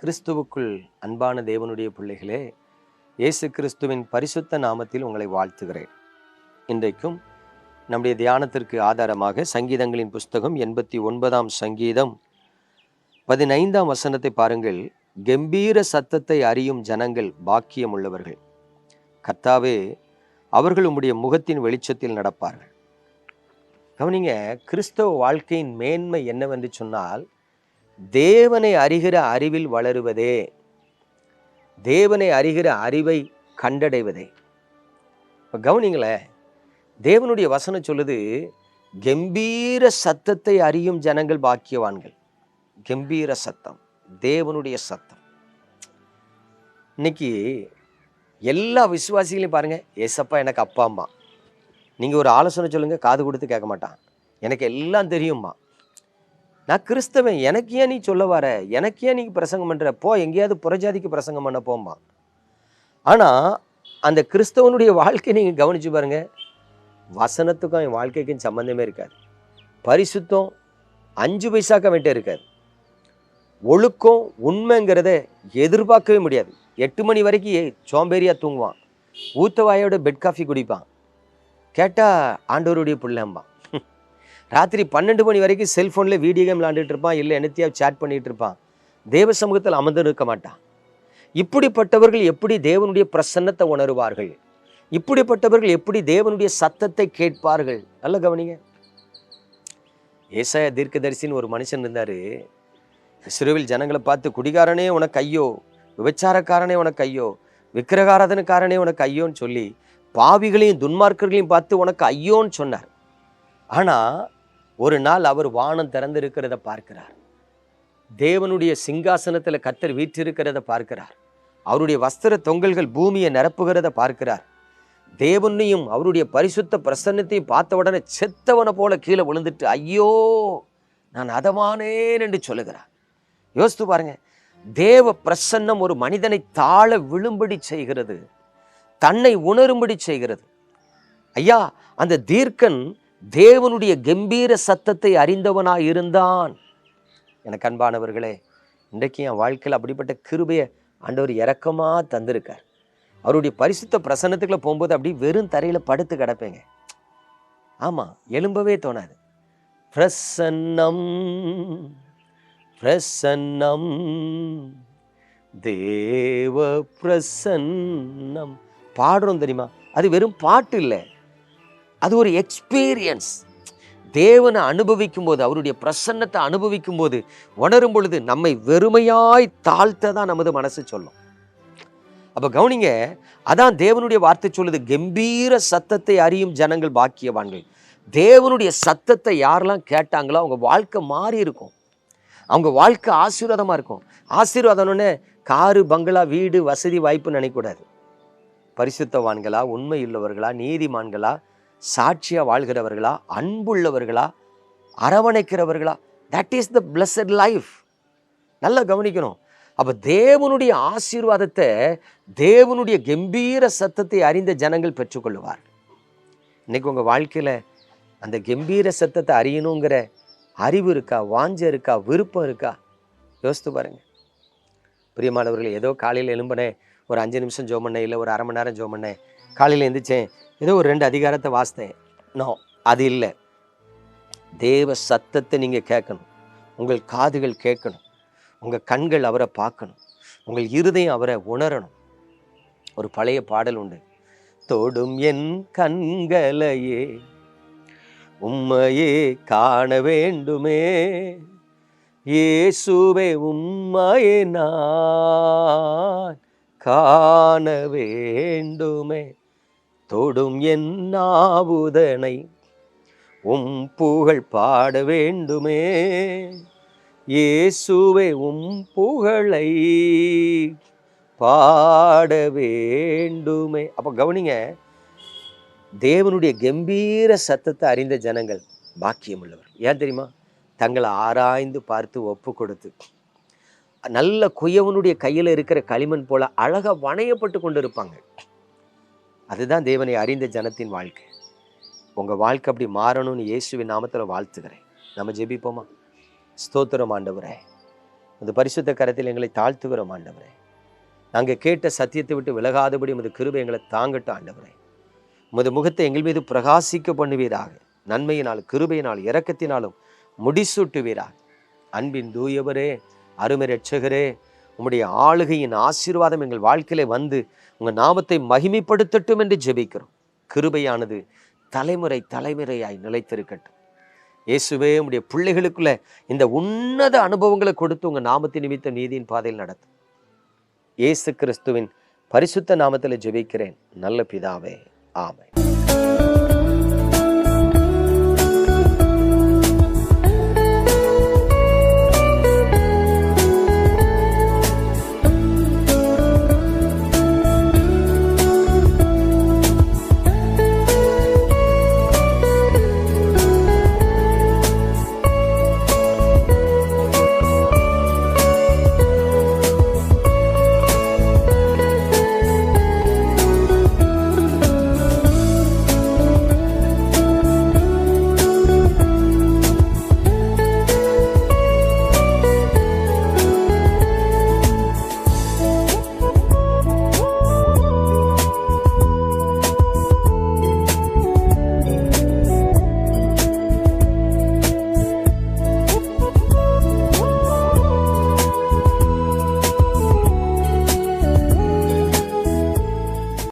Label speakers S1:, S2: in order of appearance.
S1: கிறிஸ்துவுக்குள் அன்பான தேவனுடைய பிள்ளைகளே இயேசு கிறிஸ்துவின் பரிசுத்த நாமத்தில் உங்களை வாழ்த்துகிறேன். இன்றைக்கும் நம்முடைய தியானத்திற்கு ஆதாரமாக சங்கீதங்களின் புஸ்தகம் எண்பத்தி ஒன்பதாம் சங்கீதம் பதினைந்தாம் வசனத்தை பாருங்கள். கம்பீர சத்தத்தை அறியும் ஜனங்கள் பாக்கியம் உள்ளவர்கள். கர்த்தாவே அவர்கள் உம்முடைய முகத்தின் வெளிச்சத்தில் நடப்பார்கள். கவனிங்க கிறிஸ்தவ வாழ்க்கையின் மேன்மை என்னவென்று சொன்னால் தேவனை அறிகிற அறிவில் வளருவதே. தேவனை அறிகிற அறிவை கண்டடைவதே. இப்போ கவனிங்களேன் தேவனுடைய வசனம் சொல்லுது கம்பீர சத்தத்தை அறியும் ஜனங்கள் பாக்கியவான்கள். கம்பீர சத்தம் தேவனுடைய சத்தம். இன்னைக்கு எல்லா விசுவாசிகளையும் பாருங்கள் ஏசப்பா எனக்கு அப்பா அம்மா. நீங்கள் ஒரு ஆலோசனை சொல்லுங்கள் காது கொடுத்து கேட்க மாட்டான். எனக்கு எல்லாம் தெரியும்மா. நான் கிறிஸ்தவன் எனக்கு ஏன் நீ சொல்ல வர? எனக்கு ஏன் நீ பிரசங்கம் பண்ணுற போ எங்கேயாவது புறஜாதிக்கு பிரசங்கம் பண்ண போம்மா. ஆனால் அந்த கிறிஸ்தவனுடைய வாழ்க்கையை நீங்கள் கவனித்து பாருங்கள் வசனத்துக்கும் என் வாழ்க்கைக்கும் சம்மந்தமே இருக்காது. பரிசுத்தம் அஞ்சு பைசாக்க வேண்டிய இருக்காது. ஒழுக்கம் உண்மைங்கிறத எதிர்பார்க்கவே முடியாது. எட்டு மணி வரைக்கும் சோம்பேறியாக தூங்குவான். ஊத்தவாயோட பெட் காஃபி குடிப்பான். கேட்டால் ஆண்டவருடைய பிள்ளைம்பான் ராத்திரி பன்னெண்டு மணி வரைக்கும் செல்ஃபோனில் வீடியோ கேம் விளாண்டுட்டு இருப்பான் இல்லை என்னத்தையா சேட் பண்ணிகிட்டு இருப்பான். தேவ சமூகத்தில் அமர்ந்து இருக்க மாட்டான். இப்படிப்பட்டவர்கள் எப்படி தேவனுடைய பிரசன்னத்தை உணருவார்கள்? இப்படிப்பட்டவர்கள் எப்படி தேவனுடைய சத்தத்தை கேட்பார்கள்? நல்ல கவனிங்க. ஏசாய தீர்க்கதரிசின்னு ஒரு மனுஷன் இருந்தார். சிறுவில் ஜனங்களை பார்த்து குடிகாரனே உனக்கு ஐயோ விபச்சாரக்காரனே உனக்கு ஐயோ விக்கிரகாராதனக்காரனே உனக்கு ஐயோன்னு சொல்லி பாவிகளையும் துன்மார்க்கர்களையும் பார்த்து உனக்கு ஐயோன்னு சொன்னார். ஆனால் ஒரு நாள் அவர் வானம் திறந்திருக்கிறத பார்க்கிறார். தேவனுடைய சிங்காசனத்தில் கத்தர் வீற்றிருக்கிறத பார்க்கிறார். அவருடைய வஸ்திர தொங்கல்கள் பூமியை நிரப்புகிறத பார்க்கிறார். தேவனையும் அவருடைய பரிசுத்த பிரசன்னத்தையும் பார்த்த உடனே செத்தவனை போல கீழே விழுந்துட்டு ஐயோ நான் அதமானேன் என்று சொல்லுகிறார். யோசித்து பாருங்க தேவ பிரசன்னம் ஒரு மனிதனை தாழ விழும்படி செய்கிறது தன்னை உணரும்படி செய்கிறது. ஐயா அந்த தீர்க்கன் தேவனுடைய கம்பீர சத்தத்தை அறிந்தவனாய் இருந்தான். எனக்கு அன்பானவர்களே இன்றைக்கு என் வாழ்க்கையில் அப்படிப்பட்ட கிருபையை ஆண்டவர் இறக்கமாக தந்திருக்கார். அவருடைய பரிசுத்த பிரசன்னத்துக்குள்ளே போகும்போது அப்படி வெறும் தரையில் படுத்து கிடப்பேங்க. ஆமாம் எலும்பவே தோணாது. பிரசன்னம் பிரசன்னம் தேவ பிரசன்னம். பாடுறோம் தெரியுமா? அது வெறும் பாட்டு இல்லை. அது ஒரு எக்ஸ்பீரியன்ஸ் தேவனை அனுபவிக்கும் போது அவருடைய பிரசன்னத்தை அனுபவிக்கும் போது உணரும் பொழுது நம்மை வெறுமையாய் தாழ்த்த தான் நமது மனசு சொல்லும். அப்போ கவனிங்க அதான் தேவனுடைய வார்த்தை சொல்லுது கம்பீர சத்தத்தை அறியும் ஜனங்கள் பாக்கியவான்கள். தேவனுடைய சத்தத்தை யாரெல்லாம் கேட்டாங்களோ அவங்க வாழ்க்கை மாறி இருக்கும். அவங்க வாழ்க்கை ஆசீர்வாதமாக இருக்கும். ஆசீர்வாதம்னு காரு பங்களா வீடு வசதி வாய்ப்பு நினைக்கக்கூடாது. பரிசுத்தவான்களா உண்மை உள்ளவர்களா நீதிமான்களா சாட்சியாக வாழ்கிறவர்களா? அன்புள்ளவர்களா? அரவணைக்கிறவர்களா? That is the blessed life நல்லா கவனிக்கணும். அப்போ தேவனுடைய ஆசீர்வாதத்தை தேவனுடைய கம்பீர சத்தத்தை அறிந்த ஜனங்கள் பெற்றுக்கொள்வார் இன்றைக்கி உங்கள் வாழ்க்கையில் அந்த கம்பீர சத்தத்தை அறியணுங்கிற அறிவு இருக்கா? வாஞ்ச இருக்கா? விருப்பம் இருக்கா? யோசித்து பாருங்க. பிரியமானவர்கள் ஏதோ காலையில் எழும்பினேன். ஒரு அஞ்சு நிமிஷம் ஜோம் பண்ணேன் இல்லை ஒரு அரை மணி நேரம் ஜோம் பண்ணேன். காலையில் எழுந்திரிச்சேன் ஏதோ ஒரு ரெண்டு அதிகாரத்தை வாசித்தேன். நோ அது இல்லை. தேவ சத்தத்தை நீங்கள் கேட்கணும். உங்கள் காதுகள் கேட்கணும். உங்கள் கண்கள் அவரை பார்க்கணும். உங்கள் இருதயம் அவரை உணரணும். ஒரு பழைய பாடல் உண்டு. தொடும் என் கண்களையே உம்மையே காண வேண்டுமே. இயேசுவே உம்மையே நான். காண வேண்டுமே. தொடும் என் நாவுதனை உம் புகழ் பாட வேண்டுமே. இயேசுவே உம் புகழை பாட வேண்டுமே. அப்போ கவனிங்க தேவனுடைய கம்பீர சத்தத்தை அறிந்த ஜனங்கள் பாக்கியம் உள்ளவர் ஏன் தெரியுமா? தங்களை ஆராய்ந்து பார்த்து ஒப்பு கொடுத்து. நல்ல குயவனுடைய கையில் இருக்கிற களிமண் போல அழகாக வணையப்பட்டு கொண்டு இருப்பாங்க அதுதான் தேவனை அறிந்த ஜனத்தின் வாழ்க்கை. உங்கள் வாழ்க்கை அப்படி மாறணும்னு இயேசுவின் நாமத்தில் வாழ்த்துகிறேன். நம்ம ஜெபிப்போமா? ஸ்தோத்திரம் ஆண்டவரே. இந்த பரிசுத்த கரத்தில் எங்களை தாழ்த்துகிறோம் ஆண்டவரே. நாங்கள் கேட்ட சத்தியத்தை விட்டு விலகாதபடி உமது கிருபை எங்களை தாங்கட்டும் ஆண்டவரே. உமது முகத்தை எங்கள் மீது பிரகாசிக்க பண்ணுவீராக. நன்மையினால் கிருபையினால் இரக்கத்தினாலும் முடிசூட்டுவீராக. அன்பின் தூயவரே அருமை ரட்சகரே உம்முடைய ஆளுகையின் ஆசீர்வாதம் எங்கள் வாழ்க்கையில வந்து உங்கள் நாமத்தை மகிமைப்படுத்தட்டும் என்று ஜெபிக்கிறோம். கிருபையானது தலைமுறை தலைமுறையாய் நிலைத்திருக்கட்டும். இயேசுவே உடைய பிள்ளைகளுக்குள்ள இந்த உன்னத அனுபவங்களை கொடுத்து உங்கள் நாமத்தை நிமித்த நீதியின் பாதையில் நடத்தும் இயேசு கிறிஸ்துவின் பரிசுத்த நாமத்தில் ஜெபிக்கிறேன். நல்ல பிதாவே ஆமை